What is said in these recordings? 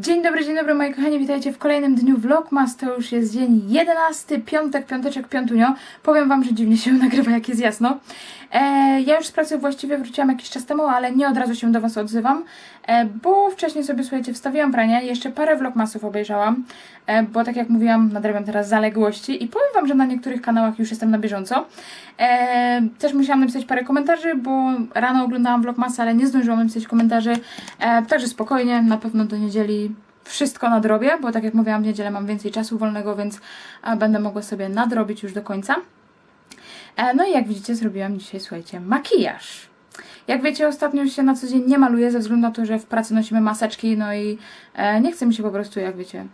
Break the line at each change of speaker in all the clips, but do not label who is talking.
Dzień dobry, dzień dobry moi kochani, witajcie w kolejnym dniu Vlogmas, to już jest dzień 11, piątek, piąteczek, piątunio. Powiem wam, że dziwnie się nagrywa, jak jest jasno. E, ja już z pracy właściwie wróciłam jakiś czas temu, ale nie od razu się do was odzywam, e, bo wcześniej sobie, słuchajcie, wstawiłam pranie, jeszcze parę Vlogmasów obejrzałam, e, bo tak jak mówiłam, nadrabiam teraz zaległości i powiem wam, że na niektórych kanałach już jestem na bieżąco. E, też musiałam napisać parę komentarzy, bo rano oglądałam Vlogmasy, ale nie zdążyłam napisać komentarzy, e, także spokojnie, na pewno do niedzieli wszystko nadrobię, bo tak jak mówiłam, w niedzielę mam więcej czasu wolnego, więc e, będę mogła sobie nadrobić już do końca. E, No i jak widzicie, zrobiłam dzisiaj, słuchajcie, makijaż. Jak wiecie, ostatnio się na co dzień nie maluję ze względu na to, że w pracy nosimy maseczki, no i e, nie chce mi się po prostu, jak wiecie,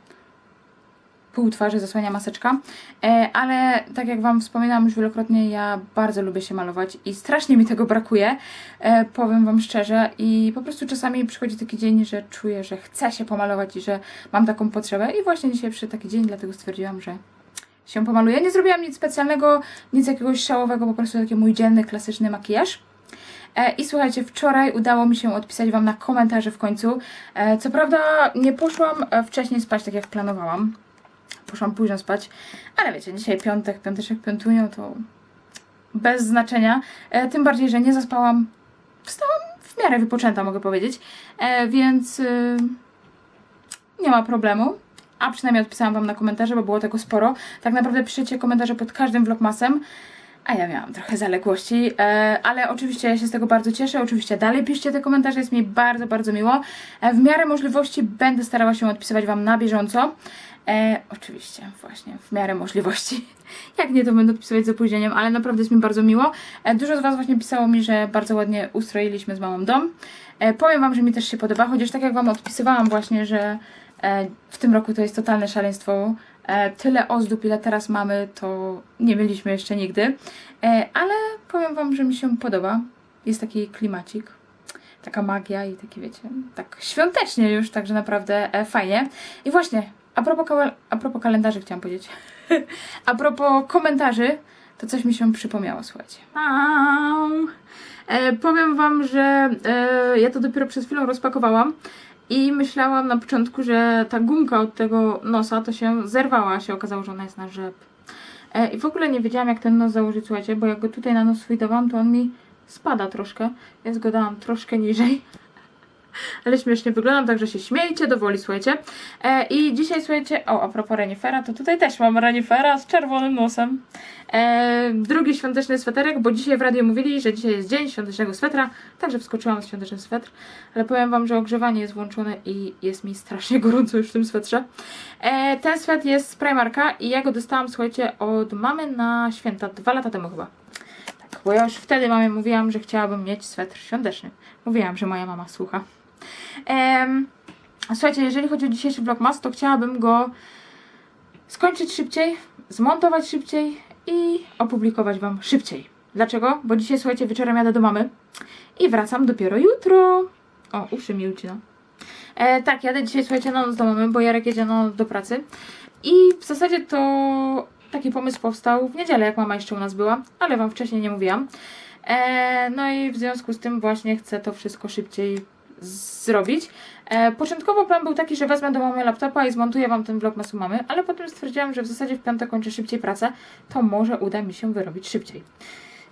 pół twarzy zasłania maseczka. E, ale tak jak Wam wspominałam już wielokrotnie, ja bardzo lubię się malować i strasznie mi tego brakuje, e, powiem Wam szczerze. I po prostu czasami przychodzi taki dzień, że czuję, że chcę się pomalować i że mam taką potrzebę. I właśnie dzisiaj przyszedł taki dzień, dlatego stwierdziłam, że się pomaluję. Nie zrobiłam nic specjalnego, nic jakiegoś szałowego, po prostu taki mój dzienny, klasyczny makijaż. E, I słuchajcie, wczoraj udało mi się odpisać Wam na komentarze w końcu. Co prawda nie poszłam wcześniej spać, tak jak planowałam. Poszłam późno spać, ale wiecie, dzisiaj piątek, piąteczek, piątunią to bez znaczenia. E, Tym bardziej, że nie zaspałam. Wstałam w miarę wypoczęta, mogę powiedzieć. E, Więc y, nie ma problemu. A przynajmniej odpisałam Wam na komentarze, bo było tego sporo. Tak naprawdę piszecie komentarze pod każdym vlogmasem. A ja miałam trochę zaległości, e, ale oczywiście ja się z tego bardzo cieszę. Oczywiście dalej piszcie te komentarze, jest mi bardzo, bardzo miło. E, w miarę możliwości będę starała się odpisywać Wam na bieżąco. E, oczywiście, właśnie, w miarę możliwości. Jak nie, to będę odpisywać z opóźnieniem, ale naprawdę jest mi bardzo miło. E, dużo z Was właśnie pisało mi, że bardzo ładnie ustroiliśmy z mamą dom. E, powiem Wam, że mi też się podoba, chociaż tak jak Wam odpisywałam właśnie, że e, w tym roku to jest totalne szaleństwo. E, tyle ozdób, ile teraz mamy, to nie mieliśmy jeszcze nigdy. E, ale powiem Wam, że mi się podoba. Jest taki klimacik, taka magia i taki, wiecie, tak świątecznie już, także naprawdę e, fajnie. I właśnie, a propos, a propos kalendarzy chciałam powiedzieć. a propos komentarzy, to coś mi się przypomniało, słuchajcie. E, powiem Wam, że e, ja to dopiero przed chwilą rozpakowałam i myślałam na początku, że ta gumka od tego nosa to się zerwała, a się okazało, że ona jest na rzep. E, I w ogóle nie wiedziałam, jak ten nos założyć, słuchajcie, bo jak go tutaj na nos switowałam, to on mi spada troszkę, więc go dałam troszkę niżej. Ale śmiesznie wyglądam, także się śmiejcie, dowoli, słuchajcie. E, I dzisiaj, słuchajcie, o, a propos renifera, to tutaj też mam renifera z czerwonym nosem. E, drugi świąteczny sweterek, bo dzisiaj w radiu mówili, że dzisiaj jest dzień świątecznego swetra, także wskoczyłam w świąteczny swetr. Ale powiem Wam, że ogrzewanie jest włączone i jest mi strasznie gorąco już w tym swetrze. E, ten swet jest z Primarka i ja go dostałam, słuchajcie, od mamy na święta, dwa lata temu chyba. Tak, bo ja już wtedy mamie mówiłam, że chciałabym mieć swetr świąteczny. Mówiłam, że moja mama słucha. Słuchajcie, jeżeli chodzi o dzisiejszy vlogmas, to chciałabym go skończyć szybciej, zmontować szybciej i opublikować Wam szybciej. Dlaczego? Bo dzisiaj, słuchajcie, wieczorem jadę do mamy i wracam dopiero jutro. O, uszy mi ucina. E, tak, jadę dzisiaj, słuchajcie, noc do mamy, bo Jarek jedzie noc do pracy. I w zasadzie to taki pomysł powstał w niedzielę, jak mama jeszcze u nas była, ale Wam wcześniej nie mówiłam. E, no i w związku z tym właśnie chcę to wszystko szybciej zrobić. E, początkowo plan był taki, że wezmę do mamy laptopa i zmontuję Wam ten vlogmas u mamy, ale potem stwierdziłam, że w zasadzie w piątek kończę szybciej pracę, to może uda mi się wyrobić szybciej.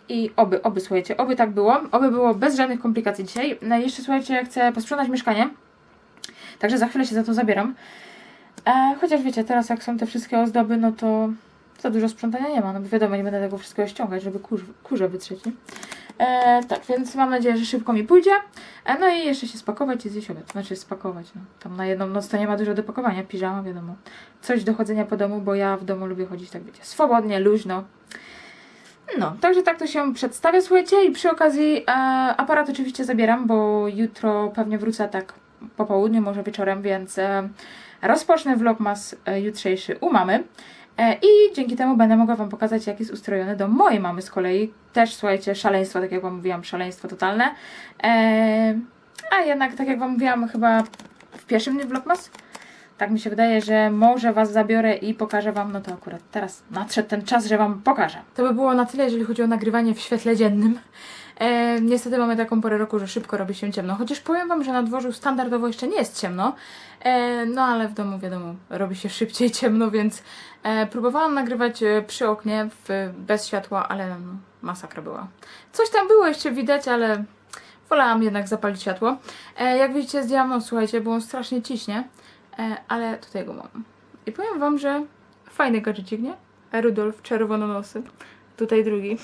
I oby, oby, słuchajcie, oby tak było, oby było bez żadnych komplikacji dzisiaj. No i jeszcze, słuchajcie, chcę posprzątać mieszkanie, także za chwilę się za to zabieram. E, chociaż wiecie, teraz jak są te wszystkie ozdoby, no to za dużo sprzątania nie ma, no bo wiadomo, nie będę tego wszystkiego ściągać, żeby kurz, kurze wytrzeć, nie? E, tak, więc mam nadzieję, że szybko mi pójdzie. E, no i jeszcze się spakować i zjeść obiad. Znaczy spakować, no. Tam na jedną noc to nie ma dużo do pakowania, piżama, wiadomo. Coś do chodzenia po domu, bo ja w domu lubię chodzić, tak wiecie, swobodnie, luźno. No, także tak to się przedstawia, słuchajcie. I przy okazji e, aparat oczywiście zabieram, bo jutro pewnie wrócę tak po południu, może wieczorem, więc e, rozpocznę vlogmas e, jutrzejszy u mamy. E, I dzięki temu będę mogła Wam pokazać, jak jest ustrojony dom mojej mamy z kolei. Też, słuchajcie, szaleństwo, tak jak Wam mówiłam, szaleństwo totalne. E, a jednak, tak jak Wam mówiłam, chyba w pierwszym dniu vlogmas, tak mi się wydaje, że może Was zabiorę i pokażę Wam, no to akurat teraz nadszedł ten czas, że Wam pokażę. To by było na tyle, jeżeli chodzi o nagrywanie w świetle dziennym. E, niestety mamy taką porę roku, że szybko robi się ciemno. Chociaż powiem Wam, że na dworzu standardowo jeszcze nie jest ciemno. E, no ale w domu wiadomo, robi się szybciej ciemno, więc e, próbowałam nagrywać e, przy oknie w, bez światła, ale no, masakra była. Coś tam było jeszcze widać, ale wolałam jednak zapalić światło. E, jak widzicie zdjęłam, no słuchajcie, bo on strasznie ciśnie, e, ale tutaj go mam. I powiem Wam, że fajny gadżecik, nie? Rudolf czerwononosy. Tutaj drugi.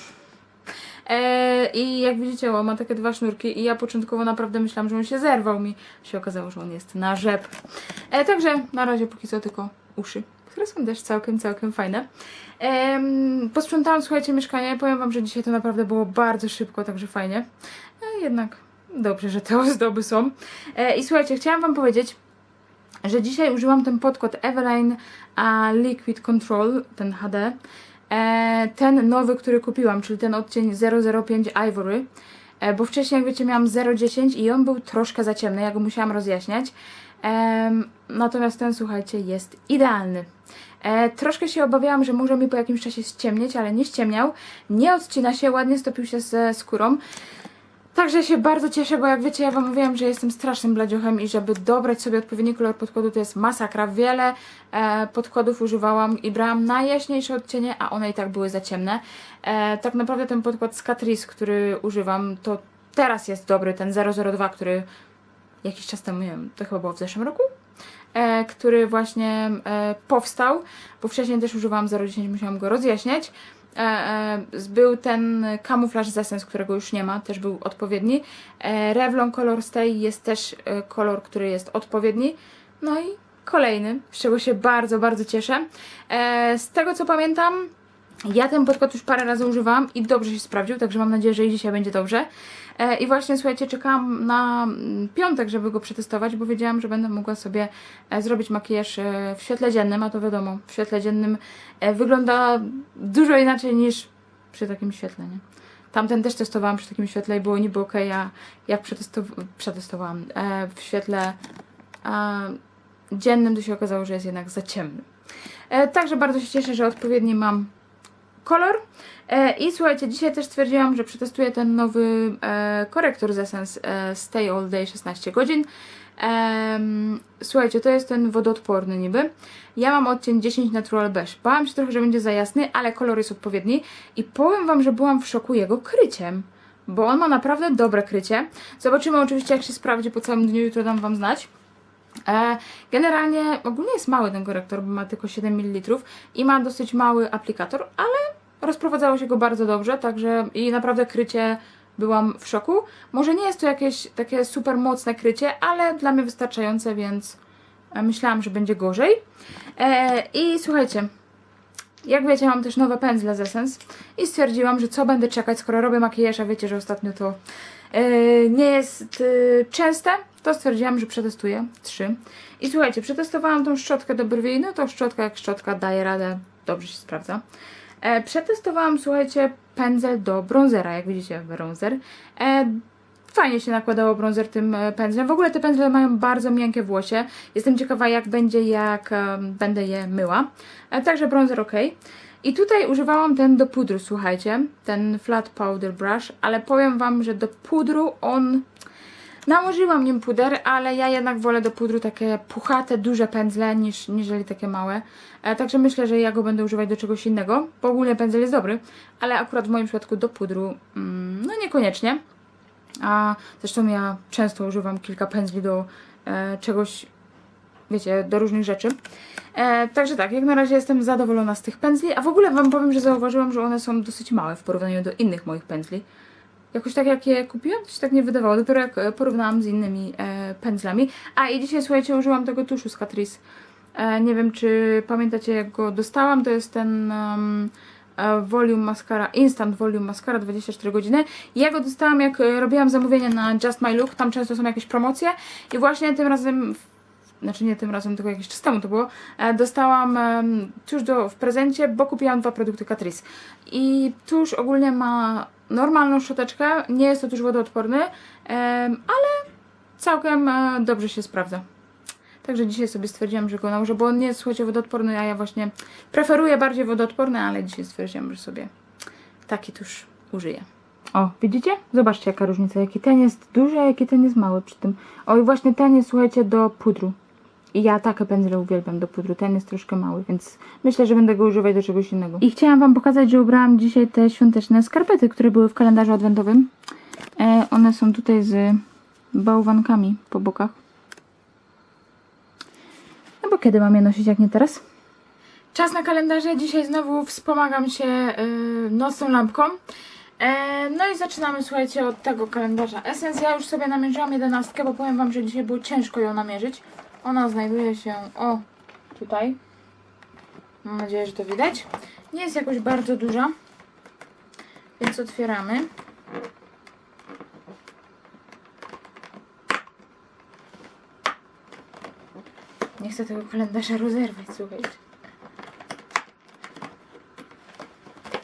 E, I jak widzicie, ma takie dwa sznurki i ja początkowo naprawdę myślałam, że on się zerwał mi. Się okazało, że on jest na rzep. E, także na razie póki co tylko uszy, które są też całkiem, całkiem fajne. Posprzątałam, słuchajcie, mieszkanie. Powiem Wam, że dzisiaj to naprawdę było bardzo szybko, także fajnie. E, jednak dobrze, że te ozdoby są. E, I słuchajcie, chciałam Wam powiedzieć, że dzisiaj użyłam ten podkład Eveline a Liquid Control, ten HD. E, ten nowy, który kupiłam, czyli ten odcień 005 Ivory. E, bo wcześniej, jak wiecie, miałam 010 i on był troszkę za ciemny, ja go musiałam rozjaśniać. Em, natomiast ten, słuchajcie, jest idealny. E, troszkę się obawiałam, że może mi po jakimś czasie ściemnieć, ale nie ściemniał. Nie odcina się, ładnie stopił się ze skórą. Także się bardzo cieszę, bo jak wiecie, ja Wam mówiłam, że jestem strasznym bladziochem i żeby dobrać sobie odpowiedni kolor podkładu to jest masakra. Wiele e, podkładów używałam i brałam najjaśniejsze odcienie, a one i tak były za ciemne. E, tak naprawdę ten podkład z Catrice, który używam, to teraz jest dobry, ten 002, który jakiś czas temu, nie wiem, to chyba było w zeszłym roku? E, który właśnie e, powstał, bo wcześniej też używałam 010, musiałam go rozjaśniać. E, e, był ten kamuflaż z Essence, którego już nie ma, też był odpowiedni. E, Revlon Color Stay jest też kolor, który jest odpowiedni. No i kolejny, z czego się bardzo, bardzo cieszę. Z tego co pamiętam, ja ten podkład już parę razy używałam i dobrze się sprawdził, także mam nadzieję, że i dzisiaj będzie dobrze. E, I właśnie słuchajcie, czekałam na mm, piątek, żeby go przetestować, bo wiedziałam, że będę mogła sobie e, zrobić makijaż e, w świetle dziennym, a to wiadomo, w świetle dziennym wygląda dużo inaczej niż przy takim świetle, nie? Tamten też testowałam przy takim świetle i było niby ok, a jak przetestow- przetestowałam w świetle e, dziennym, to się okazało, że jest jednak za ciemny. Także bardzo się cieszę, że odpowiedni mam kolor. E, I słuchajcie, dzisiaj też stwierdziłam, że przetestuję ten nowy e, korektor z Essence e, Stay All Day 16 godzin. Słuchajcie, to jest ten wodoodporny niby. Ja mam odcień 10 Natural Beige. Bałam się trochę, że będzie za jasny, ale kolor jest odpowiedni. I powiem Wam, że byłam w szoku jego kryciem. Bo on ma naprawdę dobre krycie. Zobaczymy oczywiście, jak się sprawdzi po całym dniu, jutro dam Wam znać. Generalnie ogólnie jest mały ten korektor, bo ma tylko 7 ml i ma dosyć mały aplikator, ale rozprowadzało się go bardzo dobrze, także i naprawdę krycie byłam w szoku. Może nie jest to jakieś takie super mocne krycie, ale dla mnie wystarczające, więc e, myślałam, że będzie gorzej. E, I słuchajcie, jak wiecie, mam też nowe pędzle z Essence i stwierdziłam, że co będę czekać, skoro robię makijaż, a wiecie, że ostatnio to e, nie jest e, częste, to stwierdziłam, że przetestuję trzy. I słuchajcie, przetestowałam tą szczotkę do brwi, no to szczotka jak szczotka daje radę, dobrze się sprawdza. E, przetestowałam, słuchajcie, pędzel do bronzera, jak widzicie, bronzer. E, fajnie się nakładało bronzer tym e, pędzlem. W ogóle te pędzle mają bardzo miękkie włosie. Jestem ciekawa, jak będzie, jak em, będę je myła. E, także bronzer ok. I tutaj używałam ten do pudru, słuchajcie, ten flat powder brush, ale powiem Wam, że do pudru on Nałożyłam nim puder, ale ja jednak wolę do pudru takie puchate, duże pędzle niż niżeli takie małe. E, także myślę, że ja go będę używać do czegoś innego, bo ogólnie pędzel jest dobry, ale akurat w moim przypadku do pudru, mm, no niekoniecznie. A zresztą ja często używam kilka pędzli do e, czegoś, wiecie, do różnych rzeczy. E, także tak, jak na razie jestem zadowolona z tych pędzli, a w ogóle Wam powiem, że zauważyłam, że one są dosyć małe w porównaniu do innych moich pędzli. Jakoś tak jak je kupiłam, to się tak nie wydawało. Dopiero jak e, porównałam z innymi e, pędzlami. A i dzisiaj, słuchajcie, użyłam tego tuszu z Catrice. E, nie wiem, czy pamiętacie, jak go dostałam. To jest ten um, Volume Mascara, Instant Volume Mascara 24 godziny. Ja go dostałam, jak e, robiłam zamówienie na Just My Look. Tam często są jakieś promocje. I właśnie tym razem znaczy nie tym razem, tylko jakiś czas temu to było, e, dostałam em, tuż do, w prezencie, bo kupiłam dwa produkty Catrice. I tuż ogólnie ma normalną szczoteczkę, nie jest to tuż wodoodporny, em, ale całkiem e, dobrze się sprawdza. Także dzisiaj sobie stwierdziłam, że go nałożę, bo on nie jest, słuchajcie, wodoodporny, a ja właśnie preferuję bardziej wodoodporny, ale dzisiaj stwierdziłam, że sobie taki tuż użyję. O, widzicie? Zobaczcie jaka różnica. Jaki ten jest duży, a jaki ten jest mały przy tym. O i właśnie ten jest, słuchajcie, do pudru. I ja takie pędzle uwielbiam do pudru. Ten jest troszkę mały, więc myślę, że będę go używać do czegoś innego. I chciałam wam pokazać, że ubrałam dzisiaj te świąteczne skarpety, które były w kalendarzu adwentowym. E, one są tutaj z bałwankami po bokach. No bo kiedy mam je nosić, jak nie teraz? Czas na kalendarze. Dzisiaj znowu wspomagam się yy, nocną lampką. E, no i zaczynamy, słuchajcie, od tego kalendarza Essence. Ja już sobie namierzyłam jedenastkę, bo powiem wam, że dzisiaj było ciężko ją namierzyć. Ona znajduje się, o, tutaj. Mam nadzieję, że to widać. Nie jest jakoś bardzo duża, więc otwieramy. Nie chcę tego kalendarza rozerwać, słuchajcie.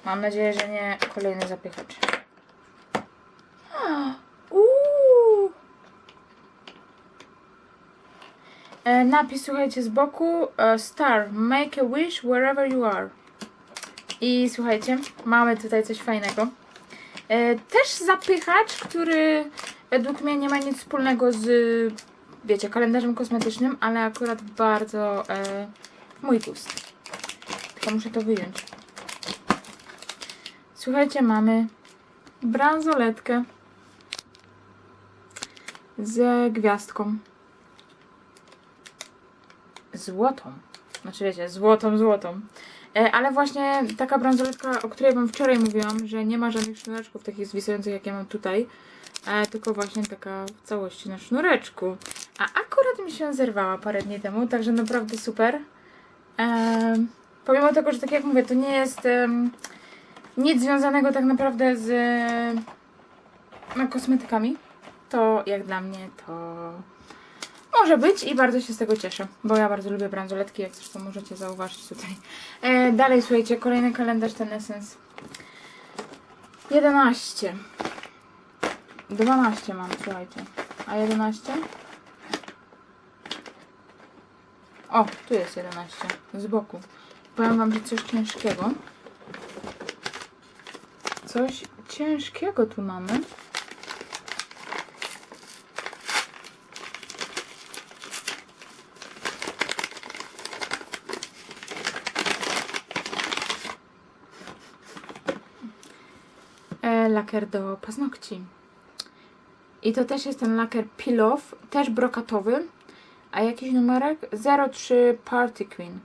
Mam nadzieję, że nie kolejny zapychacz. Uuu. E, napis, słuchajcie, z boku e, Star, make a wish wherever you are. I słuchajcie, mamy tutaj coś fajnego. E, też zapychacz, który według mnie nie ma nic wspólnego z, wiecie, kalendarzem kosmetycznym, ale akurat bardzo e, mój gust. Tylko muszę to wyjąć. Słuchajcie, mamy bransoletkę z gwiazdką. Złotą. Znaczy wiecie, złotą, złotą. E, ale właśnie taka bransoletka, o której wam wczoraj mówiłam, że nie ma żadnych sznureczków takich zwisających jak ja mam tutaj, e, tylko właśnie taka w całości na sznureczku. A akurat mi się zerwała parę dni temu, także naprawdę super. E, pomimo tego, że tak jak mówię, to nie jest... nic związanego tak naprawdę z no, kosmetykami, to jak dla mnie to może być i bardzo się z tego cieszę, bo ja bardzo lubię bransoletki, jak zresztą możecie zauważyć tutaj. E, dalej słuchajcie, kolejny kalendarz ten Essence. 11. 12 mam, słuchajcie. A 11? O, tu jest 11. Z boku. Powiem wam, że coś ciężkiego. Coś ciężkiego tu mamy. Lakier do paznokci. I to też jest ten lakier Off, też brokatowy. A jakiś numerek? 03 Party Queen.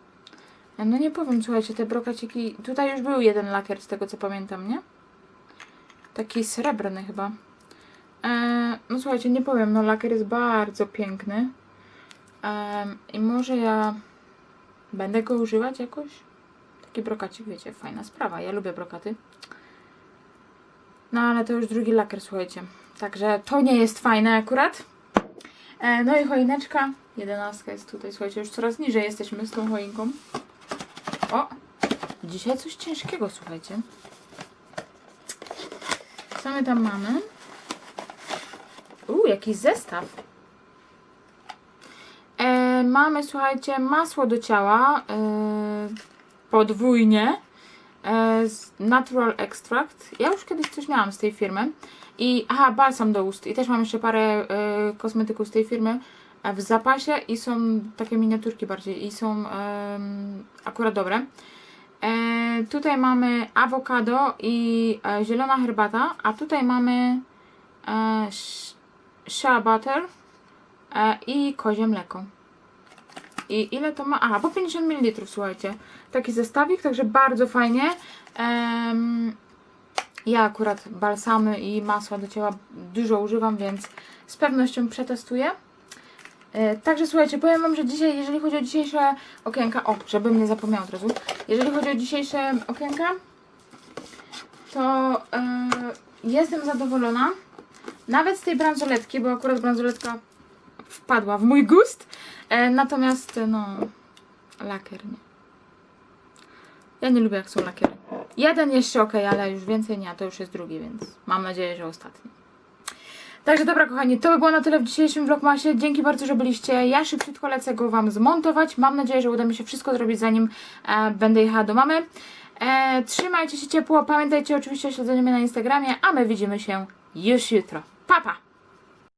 No nie powiem, słuchajcie, te brokaciki... Tutaj już był jeden lakier, z tego co pamiętam, nie? Taki srebrny chyba. E, no słuchajcie, nie powiem, no lakier jest bardzo piękny. Em, I może ja będę go używać jakoś? Taki brokacik, wiecie, fajna sprawa. Ja lubię brokaty. No ale to już drugi lakier, słuchajcie. Także to nie jest fajne akurat. E, no i choineczka. Jedenastka jest tutaj, słuchajcie, już coraz niżej jesteśmy z tą choinką. O! Dzisiaj coś ciężkiego, słuchajcie. Co my tam mamy? Uuu, jakiś zestaw. E, mamy, słuchajcie, masło do ciała. E, podwójnie. E, Natural Extract. Ja już kiedyś coś miałam z tej firmy. I, aha, balsam do ust. I też mam jeszcze parę e, kosmetyków z tej firmy e, w zapasie i są takie miniaturki bardziej i są akurat dobre. Tutaj mamy awokado i zielona herbata, a tutaj mamy sh- shea butter i kozie mleko. I ile to ma? Aha, po 50 ml, słuchajcie. Taki zestawik, także bardzo fajnie. Em, ja akurat balsamy i masła do ciała dużo używam, więc z pewnością przetestuję. E, Także słuchajcie, powiem Wam, że dzisiaj, jeżeli chodzi o dzisiejsze okienka, o, żebym nie zapomniała od razu, jeżeli chodzi o dzisiejsze okienka, to e, jestem zadowolona. Nawet z tej bransoletki, bo akurat bransoletka wpadła w mój gust. E, natomiast, e, no, lakier nie. Ja nie lubię jak są lakiery. Jeden jeszcze ok, ale już więcej nie, a to już jest drugi, więc mam nadzieję, że ostatni. Także dobra kochani, to by było na tyle w dzisiejszym vlogmasie. Dzięki bardzo, że byliście. Ja szybciutko lecę go Wam zmontować. Mam nadzieję, że uda mi się wszystko zrobić zanim e, będę jechała do mamy. E, trzymajcie się ciepło, pamiętajcie oczywiście o śledzeniu mnie na Instagramie, a my widzimy się już jutro. Pa, pa!